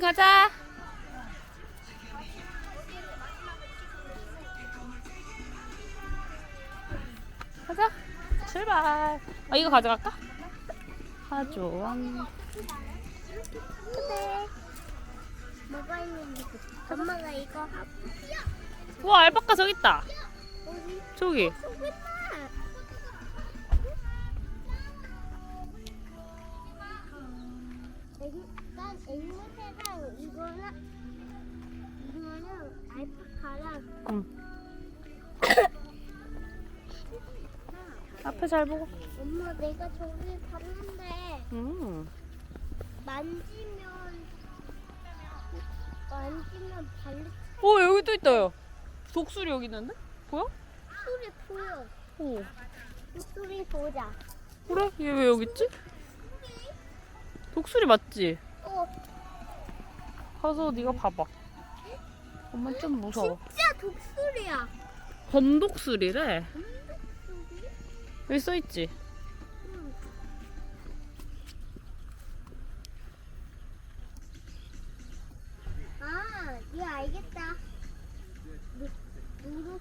가자. 가자. 출발. 아 이거 가져갈까? 하조왕. 그래. 뭐가 있는지 엄마가 이거 하고 우와 알파카 저기 있다. 저기. 소개다. 난 앵무 새랑 이거는 이거는 알파카랑 응. 앞에 잘 보고. 엄마 내가 저기 봤는데 음. 만지면 만지면 발리 오 여기 또 있다요. 독수리 여기 있는데? 보여? 소리 보여. 오. 소리 보자. 그래? 얘 왜 여기 있지? 독수리 맞지? 어, 가서 네가 봐봐. 엄마 좀 무서워. 진짜 독수리야. 범독수리래. 독수리? 여기 써 있지. 응. 아, 이거 알겠다. 노, 노루,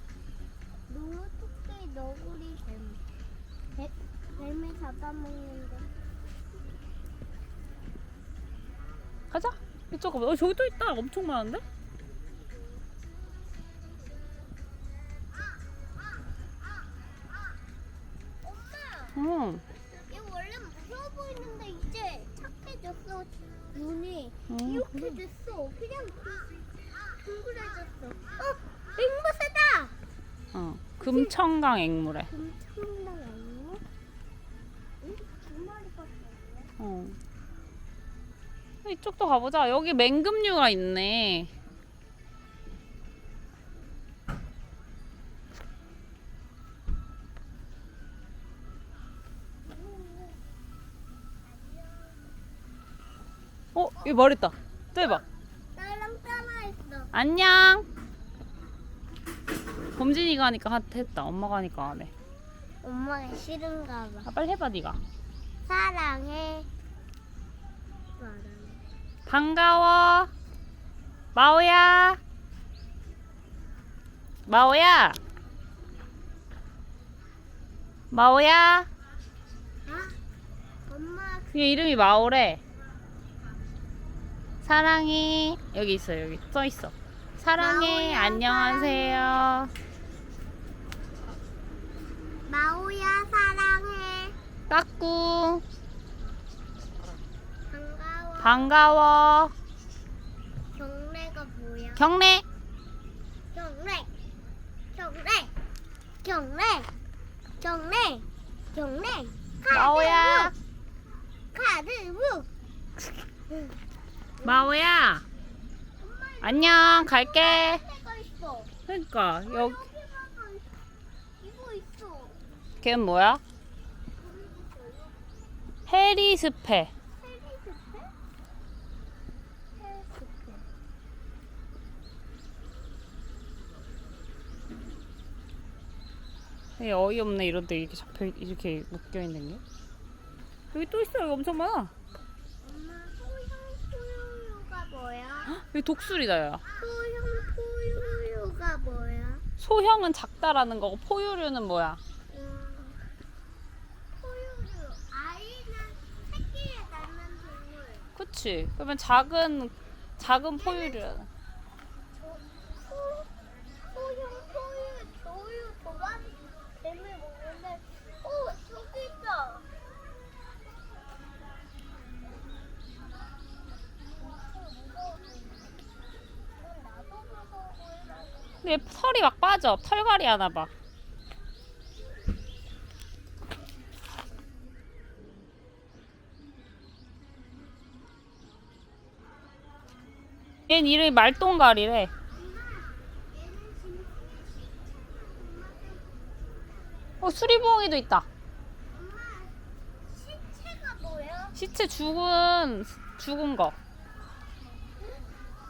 노루 토끼 너구리 뱀. 뱀, 뱀을 잡아먹는데. 가자. 가봐. 어 저기 또 있다. 엄청 많은데? 엄마, 응. 얘 원래 무서워 보이는데 이제 착해졌어. 눈이 응, 이렇게 그래. 됐어. 그냥 둥- 둥그레졌어. 어, 앵무새다. 어. 금청강 앵무래. 엄청난 앵무? 응? 두 마리밖에 없네. 어. 이쪽도 가보자. 여기 맹금류가 있네. 어, 여기 말 있다. 또 해봐. 나랑 따라했어. 안녕. 범진이가 하니까 하- 했다. 엄마가 하니까 안 해. 엄마가 싫은가 봐. 아, 빨리 해봐, 네가. 사랑해. 사랑해. 반가워. 마오야. 마오야. 마오야. 아? 엄마 얘 이름이 마오래. 사랑해. 여기 있어, 여기 써 있어. 사랑해. 마오야, 안녕하세요. 마오야 사랑해. 까꾸. 반가워. 경례가 뭐야? 경례. 경례. 경례. 경례. 경례. 경례. 마오야. 카드부. 마오야. 안녕. 갈게. 그러니까 여기. 걔는 뭐야? 해리스페. 헬리스페? 헬리스페. 되게 어이없네 이런데 이렇게 잡혀 이렇게 묶여 있는 게. 여기 또 있어. 여기 엄청 많아. 엄마 소형 포유류가 뭐야? 여기 독수리다 야. 소형 포유류가 뭐야? 소형은 작다라는 거고 포유류는 뭐야? 그치. 그러면 작은 작은 포유류 얘 털이 막 빠져. 털갈이 하나 봐. 얜 이름이 말똥갈이래. 어, 수리부엉이도 있다. 엄마 시체가 뭐야? 시체 죽은, 죽은 거.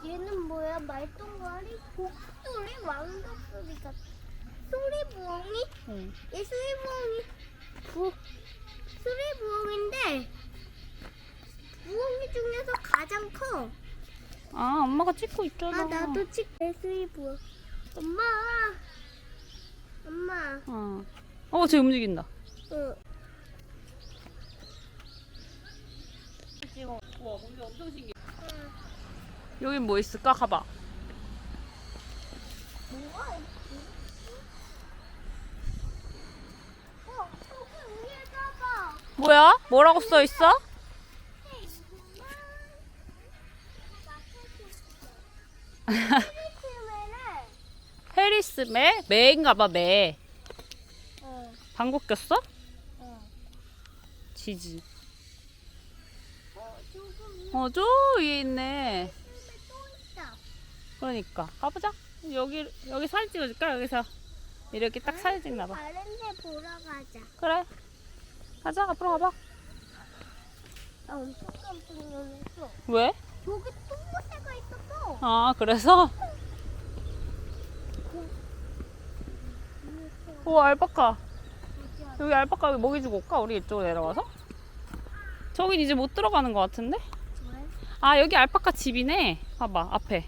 얘는 뭐야? 말똥가리? 독수리? 왕독수리 같아. 수리부엉이? 응. 얘 수리부엉이 부 수리부엉인데 부엉이 중에서 가장 커. 아 엄마가 찍고 있잖아. 아 나도 찍 레스이브. 엄마. 엄마. 어. 어, 쟤 움직인다. 응. 와, 근데 엄청 신기해. 여긴 뭐 있을까? 가봐. 어. 뭐야? 뭐라고 써 있어? 페리스 매? 매인가 봐, 매. 방귀 꼈어? 지지. 어, 저 위에 있네. 그러니까. 가보자. 여기, 여기 사진 찍어줄까? 여기서. 이렇게 딱 사진 찍나 봐. 다른 데 보러 가자. 그래. 가자, 앞으로 가봐. 나 엄청 깜짝 놀랐어. 왜? 저기 똥무새가 있었어. 아, 그래서? 오, 알파카. 여기 알파카 여기 먹이 주고 올까? 우리 이쪽으로 내려가서? 저긴 이제 못 들어가는 것 같은데? 왜? 아, 여기 알파카 집이네. 봐봐, 앞에.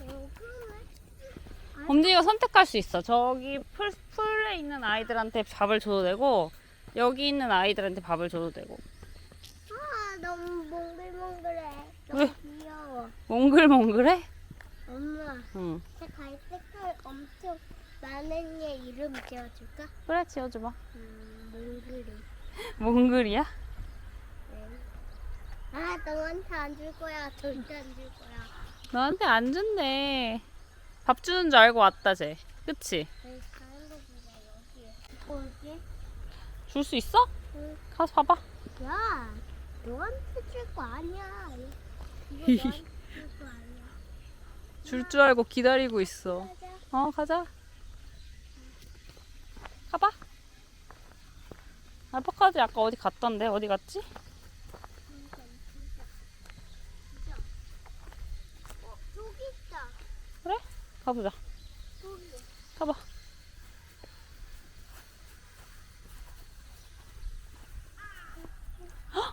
어, 그러네. 범진이가 선택할 수 있어. 저기 풀, 풀에 있는 아이들한테 밥을 줘도 되고, 여기 있는 아이들한테 밥을 줘도 되고. 아, 너무 몽글몽글해. 너무 왜? 귀여워. 몽글몽글해? 엄마, 응. 제 갈색깔 엄청 많은 얘 이름 지어줄까? 그래, 지어줘봐. 음, 몽글이. 몽글이야? 네. 아, 너한테 안 줄 거야. 절대 안 줄 거야. 너한테 안 준대. 밥 주는 줄 알고 왔다, 쟤. 그치? 줄 수 있어? 응. 가서 봐봐. 야, 너한테 줄 거 아니야. 이거 너한테 줄거 아니야. 줄 줄 알고 기다리고 있어. 가자. 어, 가자. 가봐. 알파카들 아까 어디 갔던데? 어디 갔지? 어, 저기 있다. 가보자. 가봐.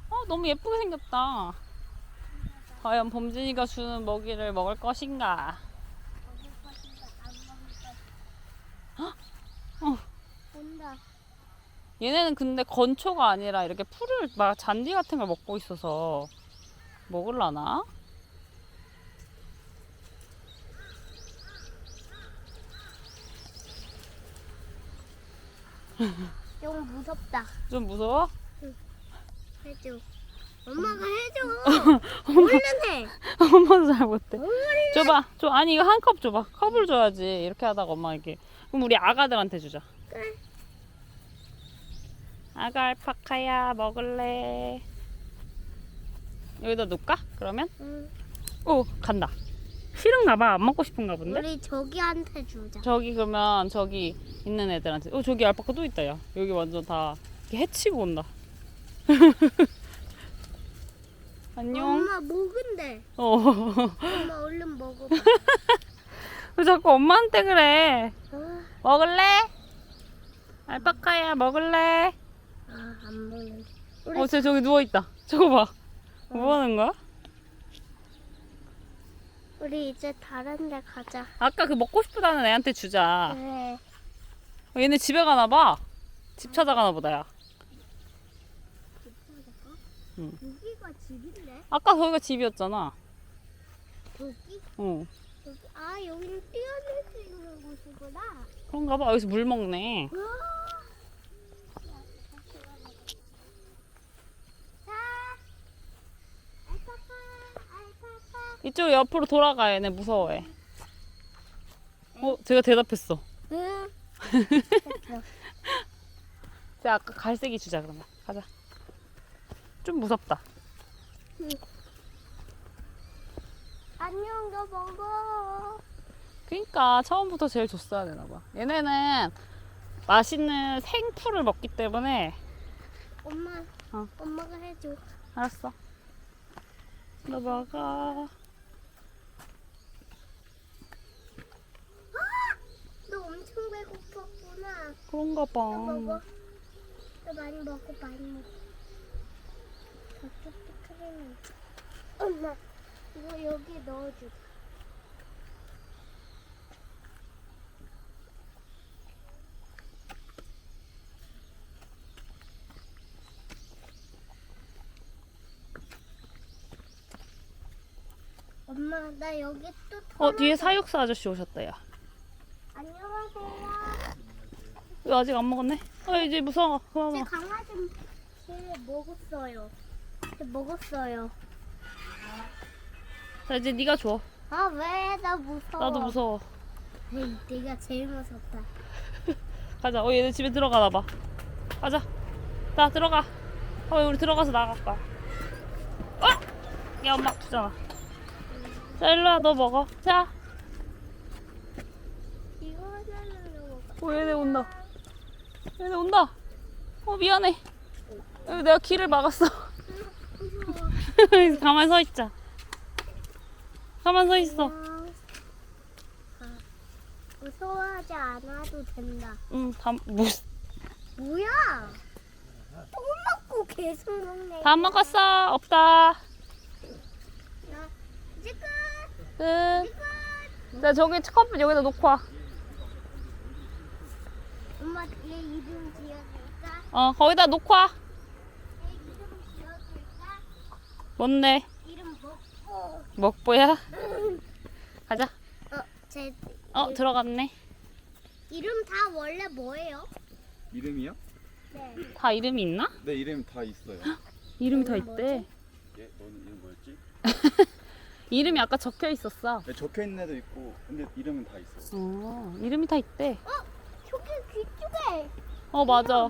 어, 너무 예쁘게 생겼다. 과연 범진이가 주는 먹이를 먹을 것인가. 어. 온다. 얘네는 근데 건초가 아니라 이렇게 풀을 막 잔디 같은 걸 먹고 있어서 먹을라나? 좀 무섭다. 좀 무서워? 해줘. 엄마가 해줘. 얼른 해. 엄마도 잘 못해. 얼른. 줘봐. 줘. 아니 이거 한 컵 줘봐. 컵을 줘야지. 이렇게 하다가 엄마에게. 그럼 우리 아가들한테 주자. 그래. 아가 알파카야 먹을래. 여기다 놓을까? 그러면? 응. 오 간다. 싫은가 봐. 안 먹고 싶은가 본데? 우리 저기한테 주자. 저기 그러면 저기 있는 애들한테. 어 저기 알파카 또 있다 야. 여기 완전 다 이렇게 해치고 온다. 안녕. 엄마 먹은데. 어. 엄마 얼른 먹어봐. 왜 자꾸 엄마한테 그래? 아, 먹을래? 알파카야 먹을래? 아, 안 먹는. 우리 어, 쟤 저기 누워 있다. 저거 봐. 뭐 하는 거야? 우리 이제 다른 데 가자. 아까 그 먹고 싶다는 애한테 주자. 그래. 어, 얘네 집에 가나 봐. 집 찾아가나 보다 야. 응. 여기가 집인데? 아까 거기가 집이었잖아. 여기? 어. 여기. 아, 여기는 뛰어낼 수 있는 곳이구나. 그런가 봐. 여기서 물 먹네. 우와. 자, 알파카, 알파카. 이쪽 옆으로 돌아가 얘네 무서워해. 어, 제가 대답했어. 응. 쟤 아까 갈색이 주자 그러면. 가자. 좀 무섭다. 안녕, 너 먹어. 그러니까 처음부터 제일 줬어야 되나 봐. 얘네는 맛있는 생풀을 먹기 때문에 엄마, 어. 엄마가 해줘. 알았어. 너 먹어. 너 엄청 배고팠구나. 그런가 봐. 먹어. 너 많이 먹어, 많이 먹어. 저쪽도 크림. 엄마, 이거 여기 넣어줘. 엄마, 나 여기 또 어 뒤에 사육사 아저씨 오셨다 야. 안녕하세요. 왜 아직 안 먹었네? 아 이제 무서워. 제. 강아지 제 먹었어요. 제 먹었어요. 자 이제 네가 줘. 아 왜 나 무서워? 나도 무서워. 에이, 네가 제일 무섭다. 가자. 어 얘네 집에 들어가나 봐. 가자. 자 들어가. 어 우리 들어가서 나갈 거야. 어? 야 엄마 주잖아. 자 일로 와 너 먹어. 자. 이거는 먹어. 어 얘네 온다. 얘네 온다. 어 미안해. 여기 내가 길을 막았어. 가만 서 있자. 가만 서 있어. 아, 무서워하지 않아도 된다. 응, 다 무슨 뭐야? 또 먹고 계속 먹네. 다 먹었어. 없다. 나 이제 끝. 끝. 자 저기 컵 여기다 놓고 와. 엄마 얘 이름 지어줄까? 어 거기다 놓고 와. 얘 이름 지어줄까? 뭔데? 이름 먹고. 먹보야? 가자. 어, 제 어 들어갔네. 이름 다 원래 뭐예요? 이름이요? 네. 다 이름이 있나? 네 이름 다 있어요. 이름이 다 있대. 얘 너는 이름 뭐였지? 이름이 아까 적혀 있었어. 네, 적혀 있는 애도 있고 근데 이름은 다 있어요. 어 이름이 다 있대. 어, 저기 귀쪽에. 어 맞아.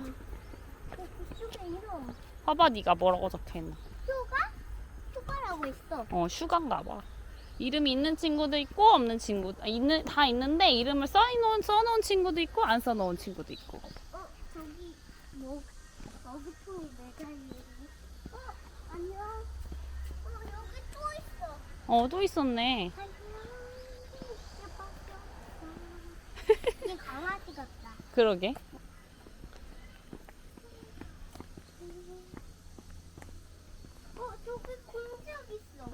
저 귀쪽에 이름. 봐봐 네가 뭐라고 적혀 있나. 휴가? 휴가라고 있어. 어 슈가인가 봐. 이름이 있는 친구도 있고 없는 친구 아, 있는 다 있는데 이름을 써놓은 써놓은 친구도 있고 안 써놓은 친구도 있고. 어, 저기 뭐 어기통이 매달리는. 어, 안녕. 어, 여기 또 있어. 어 또 있었네. 안녕. 얘 그러게. 어, 저기 공작 있어.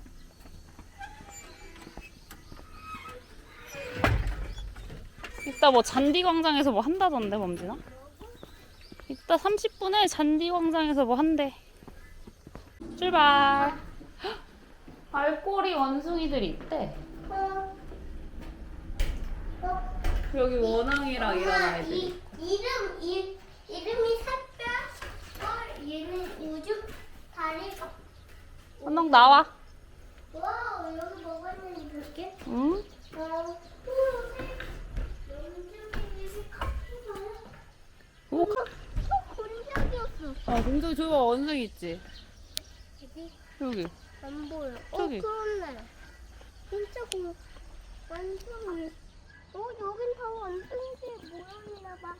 이따 뭐 잔디 광장에서 뭐 한다던데 범진아? 이따 30분에 잔디 광장에서 뭐 한대. 출발. 헉, 알꼬리 원숭이들이 있대. 어, 어. 여기 원앙이랑 이런 이, 이름 이, 이름이 샛별 어, 얘는 요즘 다리가 원앙 나와. 와 여기 뭐가 있는지 볼게 응? 카피바라 오. 어 곤작이었어 아 공정이 저기 봐 원숭이 있지. 여기 여기. 안 보여 저기. 어 그렇네 진짜 고 완성이 어 여긴 다 완성이 모양이나 봐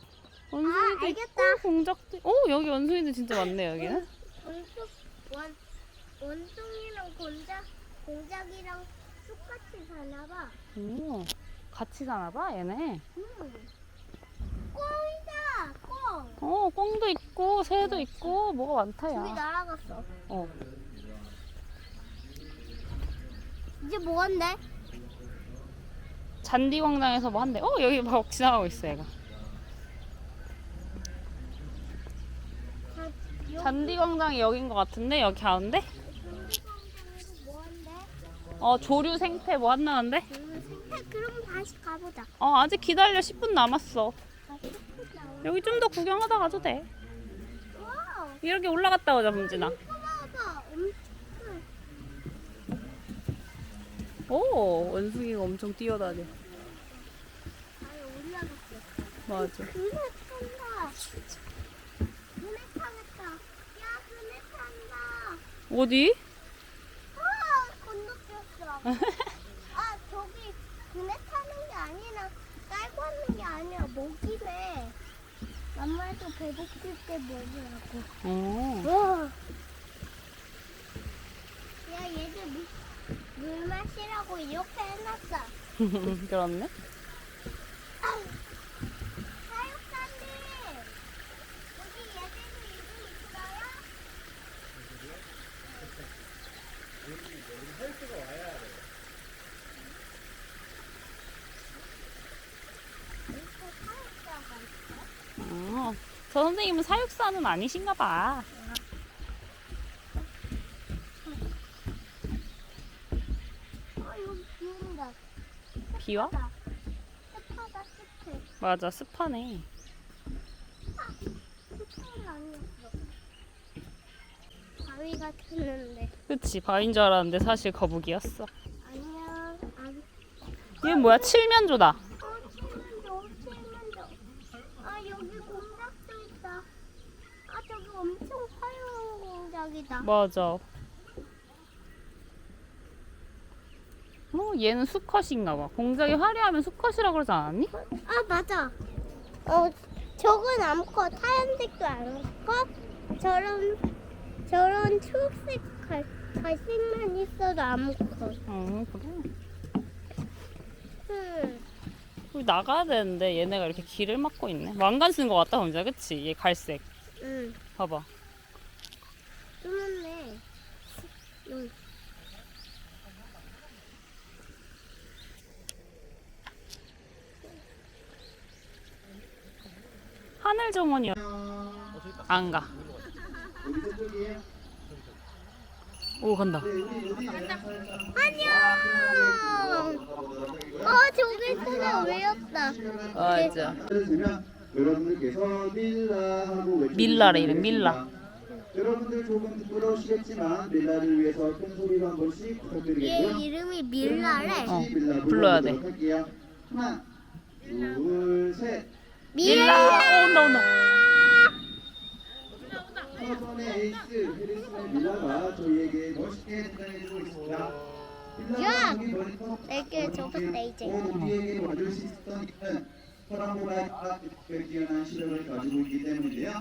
원숭이도 아, 알겠다. 있고 공작도. 오 여기 원숭이들 진짜 많네 여기는. 원숭 원 원숭이랑 공작 공작이랑 똑같이 사나 봐. 오 같이 사나 봐 얘네. 음. 꽁이다 꽁. 어 꽁도 있고 새도 있고 뭐가 많다 저기 야. 날아갔어. 어. 이제 뭐 한대? 잔디 광장에서 뭐 한대. 어 여기 막 지나가고 있어 얘가. 잔디 광장이 여긴 것 같은데 여기 가운데? 어 조류 생태 뭐 한다는데? 음, 생태 그럼 다시 가보자. 어 아직 기다려 10분 남았어. 다시 가보자. 여기 좀 더 구경하다 가도 돼. 이렇게 올라갔다 오자 범진아. 봐봐. 엄청 큰. 오 원숭이가 엄청 뛰어다녀. 아니 올라갔어. 맞아. 그네 탄다. 그네 타겠다. 야 그네 탄다. 어디? 아 건너뛰었어. 아 저기 그네 타는 게 아니라 깔고 하는 게 아니라 먹이래. 엄마도 배고플 때 먹으라고. 어. 와. 야 얘들 물, 물 마시라고 이렇게 해놨어. 그렇네. 아, 어, 선생님은 사육사는 아니신가 봐. 비와? 습하다 습해. 맞아, 습하네. 습한 아니었어. 바위 같았는데. 그치, 바인 줄 알았는데 사실 거북이였어. 안녕. 아기. 얘 뭐야? 칠면조다. 어 칠면조 칠면조. 아 여기 공작도 있다. 아 저기 엄청 화려한 공작이다. 맞아. 뭐 얘는 수컷인가 봐. 공작이 화려하면 수컷이라고 그러지 않았니? 아 맞아. 어 저건 암컷 하얀색도 암컷 저런 저런 초록색 갈, 갈색만 있어도 암컷. 어, 그래. 음. 우리 나가야 되는데 얘네가 이렇게 길을 막고 있네. 왕관 쓴것 같다, 혼자. 그치? 얘 갈색. 응. 봐봐. 뚫었네. 여 하늘 정원이야. 안 가. 오, 간다. 안녕. 어 저기 쓰다 외웠다. 맞아. 여러분들께서 밀라 하고 외치는 밀라래, 이름, 밀라. 여러분들 조금 부끄러우시겠지만 밀라를 위해서 큰 소리로 한 번씩 얘 부탁드리겠고요. 이름이 밀라래. 어, 밀라 불러야 돼. 하나, 둘, 셋. 밀라! 오, 온다, 온다. 에이스 해리슨의 밀라가 저희에게 멋있게 등장해주고 있습니다. 야! 내게 접었다, 이제. 우리에게 와줄 수 있었던 이유는 사람보다 특별히 뛰어난 시력을 가지고 있기 때문인데요.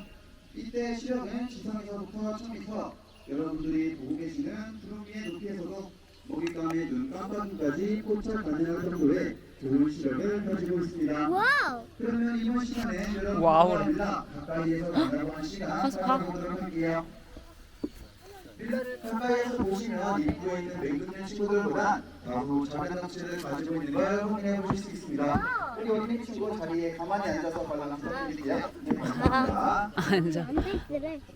이때 시력은 지상에서부터 처음부터 여러분들이 보고 계시는 구름 위의 높이에서도 먹잇감의 눈 깜빡임까지 포착 가능할 정도의 좋은 시력을 가지고 있습니다. 와우. 그러면 이번 시간에 여러분과 와우래. 밀라 가까이에서 만나보는 시간 가서 봐. 가져보도록 할게요. 밀라를 가까이에서 보시면 입구에 있는 맹근된 친구들보다 다소 작은 덩치를 가지고 있는 걸 확인해 보실 수 있습니다. 여기 어린이 친구 자리에 가만히 앉아서 관람 부탁드릴게요. 네, 감사합니다. 앉아.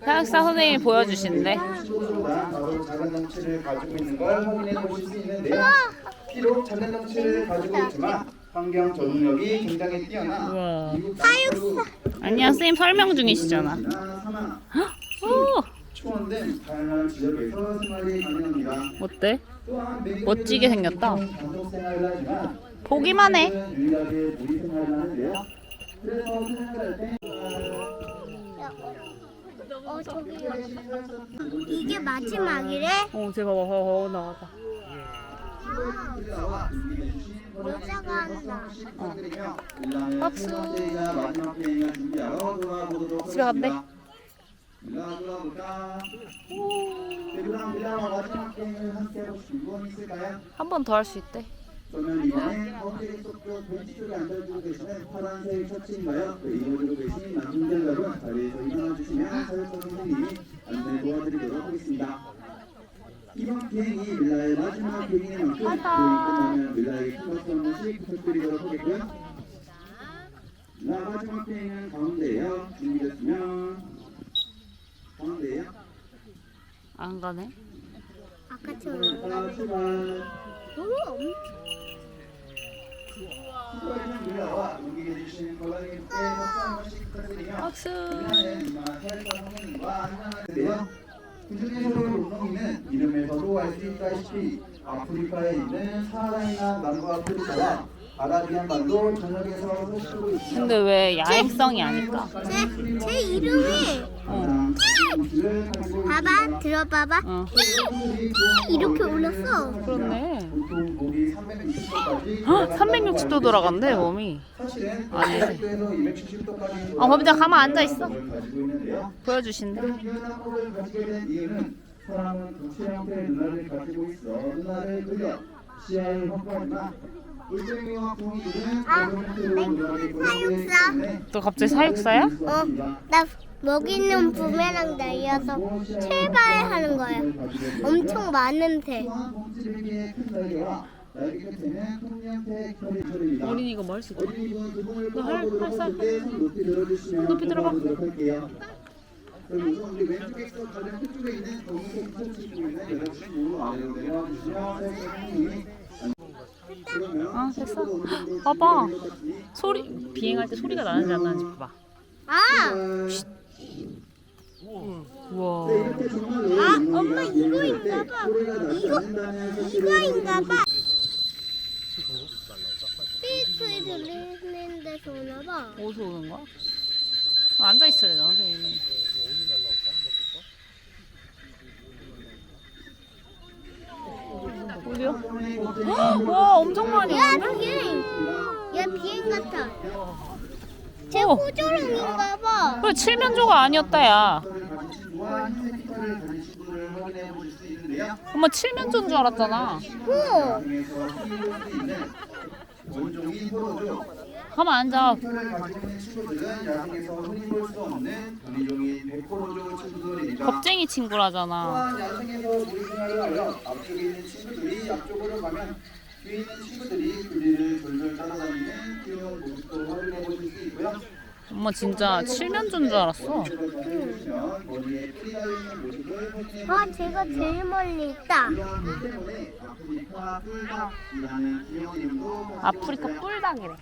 사육사 선생님이 보여주신대. 친구들보다 다소 작은 덩치를 가지고 있는 걸 확인해 보실 수 있는데요. 비록 작은 덩치를 가지고 있지만 환경 적응력이 굉장히 뛰어나 우와. 미국 사육사 아니야, 선생님 설명 중이시잖아. 사막, 오, 초원 등 다양한 지역에서 생활이 가능합니다. 어때? 또한 멋지게 생겼다. 보통 단독 생활을 하지만 보기만 해. 맹금류는 유일하게 무리 생활을 하는데요. 그래서 생활할 때 어 저기 이게 마지막이래? 어, 쟤 봐봐, 봐봐, 준비해 주신 한 번 더 할 수 있대. 저는 이번에 도와드리도록 하겠습니다. 이번 비행이 밀라의 마지막 비행인 만큼 비행이 끝나면 밀라에게 큰 박수 한 번씩 부탁드리도록 하겠고요. 밀라 마지막 비행은 가운데에요. 준비됐으면 가운데에요. 안 가네. 아까처럼. 자, 출발. 오 엄청. 수고하시는 밀라와 용기 내주신 관람객께 박수 한 번씩 부탁드리며 박수. 그중에서도 롱롱이는 이름에서도 알 수 있다시피 아프리카에 있는 사하라인한 남부 아프리카와 아라비안 반도 전역에서 서식하고 있습니다. 근데 왜 야행성이 아닐까? 제, 제 이름이 어. 봐봐 들어봐봐. 어. 이렇게 올렸어. 그렇네. 보통 목이 360도까지 헉, 360도 돌아간대, 몸이. 사실은 아니지. 100도에서 270도까지 아, 범자 가만 앉아 있어. 보여주신대. 사람은 형태의 눈알을 가지고 있어 눈알을 돌려 시야를 확보하지만 물쟁이와 붕이들은 아, 있기 사육사. 또 갑자기 사육사야? 어, 나 먹이는 부메랑 날려서 출발하는 거야. 엄청 많은데. 어린이가 뭐 할 수 있다. 어린이분 두 분을 너 할- 뽑아보도록 할할 텐데 손 높이 들어봐. 우리 가장 끝쪽에 있는 아래로 주시면 그러면 아, 됐어. 봐봐. 소리 비행할 때 소리가 나는지 안 나는지 봐봐. 아, 우와. 네, 아, 엄마 이거 있나 봐. 소리가 나지 않는다는 사실을 이거인가 봐. 확인해 스피커에 들리는 데서 오나 봐. 어디서 오는 거야? 앉아 있으래 나 선생님이. 어디요? 주세요. 와 엄청 많이 야, 오는데? 비행. 야, 비행 같아. 쟤 어. 호조랑인가 봐. 그래 칠면조가 아니었다 야. 엄마 칠면조인 줄 알았잖아. 호로죠. 가만 앉아. 겁쟁이 친구라잖아. 뒤에 있는 친구들이 그 뒤를 졸졸 따라다니는 귀여운 모습도 확인해 보실 수 있고요. 엄마 진짜 칠면조인 줄 알았어. 머리에 모습을 확인해 아, 제가 제일 멀리 있다. 이런 뿔 때문에 아프리카 귀여운 이름도 아프리카 뿔닭이래.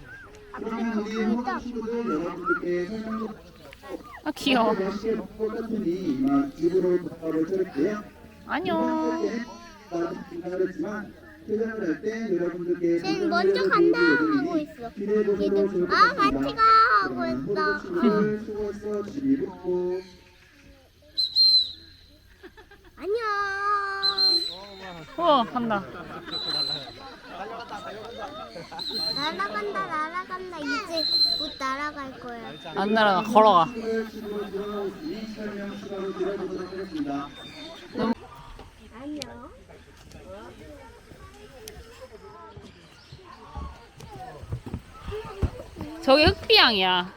그러면 우리 호주 친구들 여러분들께 설명 좀아 귀여워. 같으니 이만 입으로. 안녕. 나도 긴장을 했지만 퇴장을 할 때 여러분들께 쟤는 먼저 간다 하고 있어. 것 아. 같이 가 하고 있어. 친구들 수고했어. 집 입고 안녕. 우와 간다. 날아간다, 날아간다. 이제 곧 날아갈 거야. 안 날아가 걸어가. 설명 추가로 드려보도록 하겠습니다. 안녕. 저기 흑비양이야.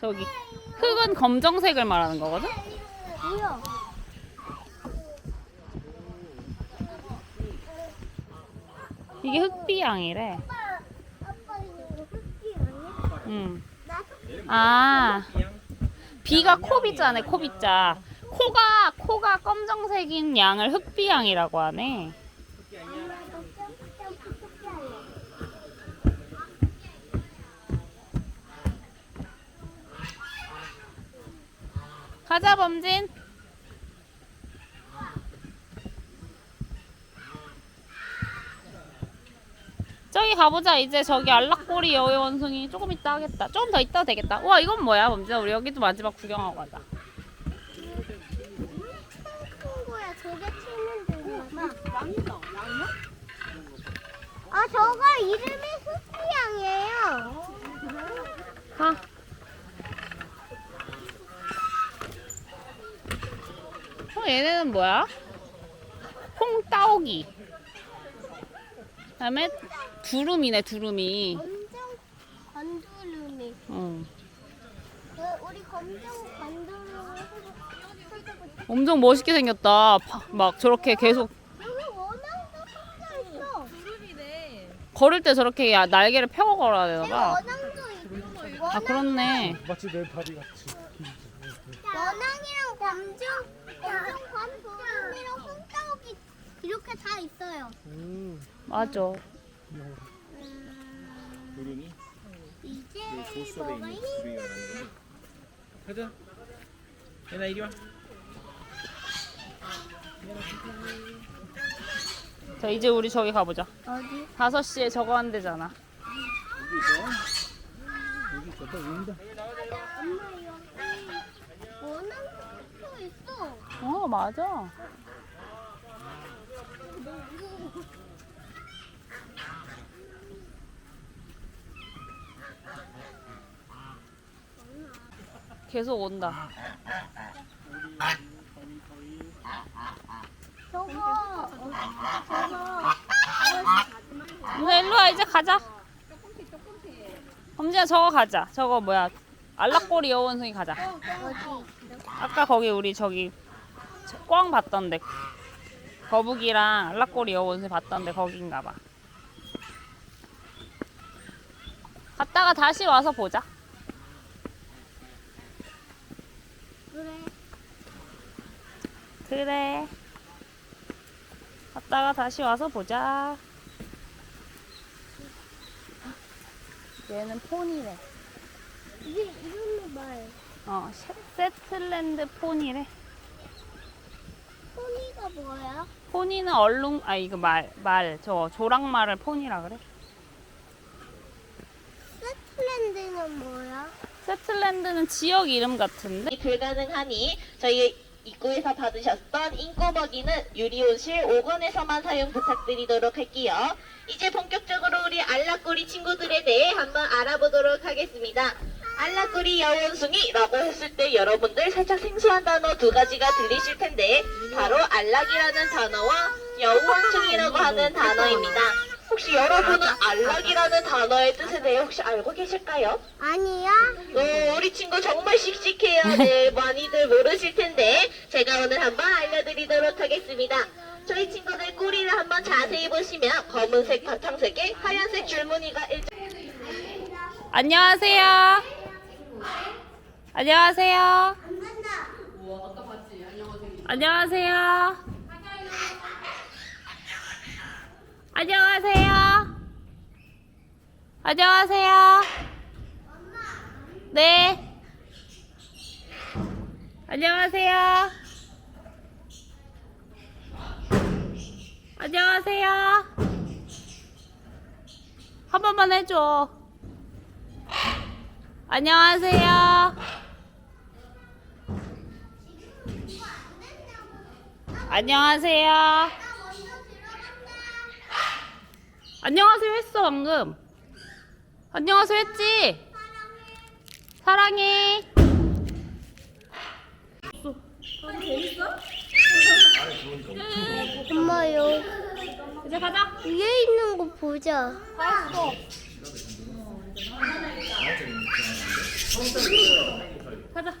저기 흑은 검정색을 말하는 거거든. 이게 흑비양이래. 응. 나아 비가 코비자네 코비자. 코가 코가 검정색인 양을 흑비양이라고 하네. 가자 범진. 저기 가보자 이제 저기 알락꼬리 여의 원숭이 조금 이따 하겠다 조금 더 이따 되겠다 와 이건 뭐야 범진아 우리 여기도 마지막 구경하고 가자. 저게 치는. 아, 저거 이름이 흑기양이에요. 가 어, 얘네는 뭐야? 홍따오기 그 다음에 두루미네 두루미 검정 관두루미. 응. 그 우리 검정 해보자. 엄청 멋있게 생겼다 파- 막 저렇게 계속. 걸을 때 저렇게 야- 날개를 펴고 걸어야 되나 여기 봐. 아 그렇네. 마치 내 다리 같이. 원앙이랑 검정, 홍따오기 이렇게 다 있어요. 음, 맞아. 도련이 이제 그 뭐가 있는 있나? 거지. 가자. 얘나 이리 와. 자 이제 우리 저기 가보자. 어디? 5시에 저거 한대잖아. 여기 있어. 또 온다. 엄마 여기 원앙도 섞여 있 어. 어 맞아. 계속 온다. 저거 어, 저거 누나 일로 와 이제 가자. 범진아 저거 가자. 저거 뭐야? 알락꼬리 여원숭이 가자. 아까 거기 우리 저기 꽝 봤던데. 거북이랑 알락꼬리 여원수 봤던데 거긴가봐. 갔다가 다시 와서 보자. 그래. 그래. 갔다가 다시 와서 보자. 얘는 폰이래. 이게 이름이 뭐예요? 어, 세틀랜드 폰이래. 포니가 뭐야? 포니는 얼룩, 아, 이거 말, 말, 저 조랑말을 포니라 그래. 세틀랜드는 뭐야? 세틀랜드는 지역 이름 같은데? 불가능하니 저희 입구에서 받으셨던 인꼬먹이는 유리온실 5권에서만 사용 부탁드리도록 할게요. 이제 본격적으로 우리 알라꼬리 친구들에 대해 한번 알아보도록 하겠습니다. 알라꼬리 여원숭이라고 했을 때 여러분들 살짝 생소한 단어 두 가지가 들리실 텐데 바로 알락이라는 단어와 여원숭이라고 하는 단어입니다. 혹시 여러분은 알락이라는 단어의 뜻에 대해 혹시 알고 계실까요? 아니야? 어, 우리 친구 정말 씩씩해요. 네, 많이들 모르실 텐데 제가 오늘 한번 알려드리도록 하겠습니다. 저희 친구들 꼬리를 한번 자세히 보시면 검은색 바탕색에 하얀색 줄무늬가 일 안녕하세요. 안녕하세요. 안녕하세요. 안녕하세요. 안녕하세요. 네. 안녕하세요. 안녕하세요. 한 번만 해줘. 안녕하세요. 안녕하세요. 안녕하세요 했어 방금. 안녕하세요 했지? 사랑해. 엄마 여 이제 가자. 위에 있는 거 보자. 가자.